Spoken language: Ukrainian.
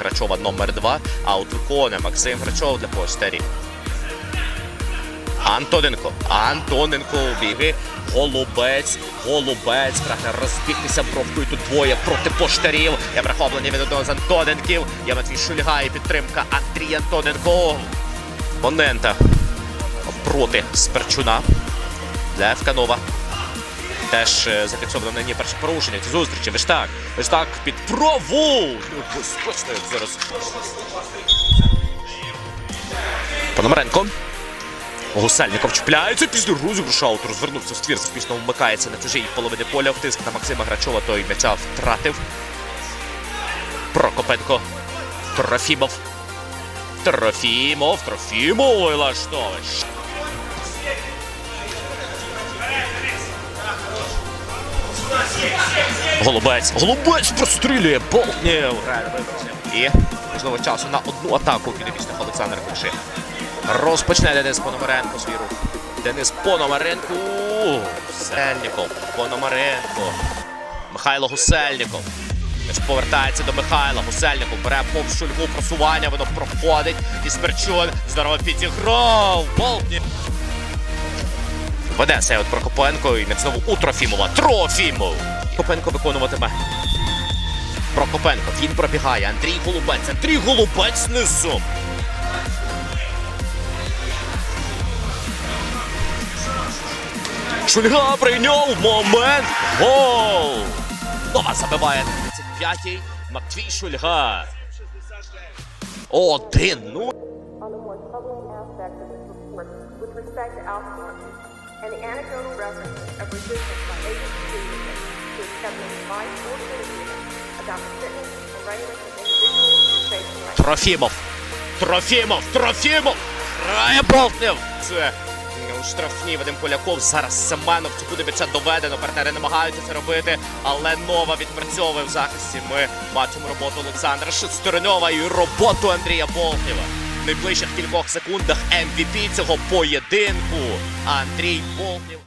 Грачова номер 2 Аут виконує Максим Грачов для поштарів. Антоненко. Антоненко у біги. Голубець. Голубець. Прагне розбігтися бровкою. Тут двоє проти поштарів. Є прихоплення від одного з Антоненків. Є Матвій Шульга підтримка Андрій Антоненко. Монента проти Сперчуна. Для Евканова. Теж е, зафіксовано на перше порушення. Ці зустрічі. Виштак. Виштак під прову. Зараз. Пономаренко. Гусельников чіпляється після розіграшу. Аут розвернувся в ствір, успішно вмикається на чужій половині поля. Втиск на Максима Грачова. Той м'яча втратив. Прокопенко. Трофімов. Трофімов. Трофімов. Лаштович. Голубець. Голубець прострілює. Болтнєв. І можливо часу на одну атаку підопічних Олександр Кульшин. Розпочне Денис Пономаренко свій рух. Денис Пономаренко. Гусельников. Пономаренко. Михайло Гусельников. М'яч повертається до Михайла. Гусельников бере повз шульгу просування. Воно проходить. І Сперчун здорово підіграв. Болтнєв. Веде Сеот Прокопенко і не знову у Трофімова. Трофімов! Копенко виконуватиме. Прокопенко. Він пробігає. Андрій Голубець. Андрій Голубець низом. Шульга прийняв момент. Гол! Нова забиває 35-й. Матвій Шульга. 1-0 and the anecdotal reference of resistance by agency leadership to accepting advice or criticism about the fitness and readiness of individuals facing life. Трофімов. Трофімов. Трофімов. Це у штрафні Вадим Поляков. Зараз Семенов. Це буде м'яча доведено. Партнери намагаються це робити, але нова відпрацьовує в захисті. Ми бачимо роботу Олександра Шестерньова і роботу Андрія Болтнєва. В найближчих кількох секундах MVP цього поєдинку. Андрій Болтнєв.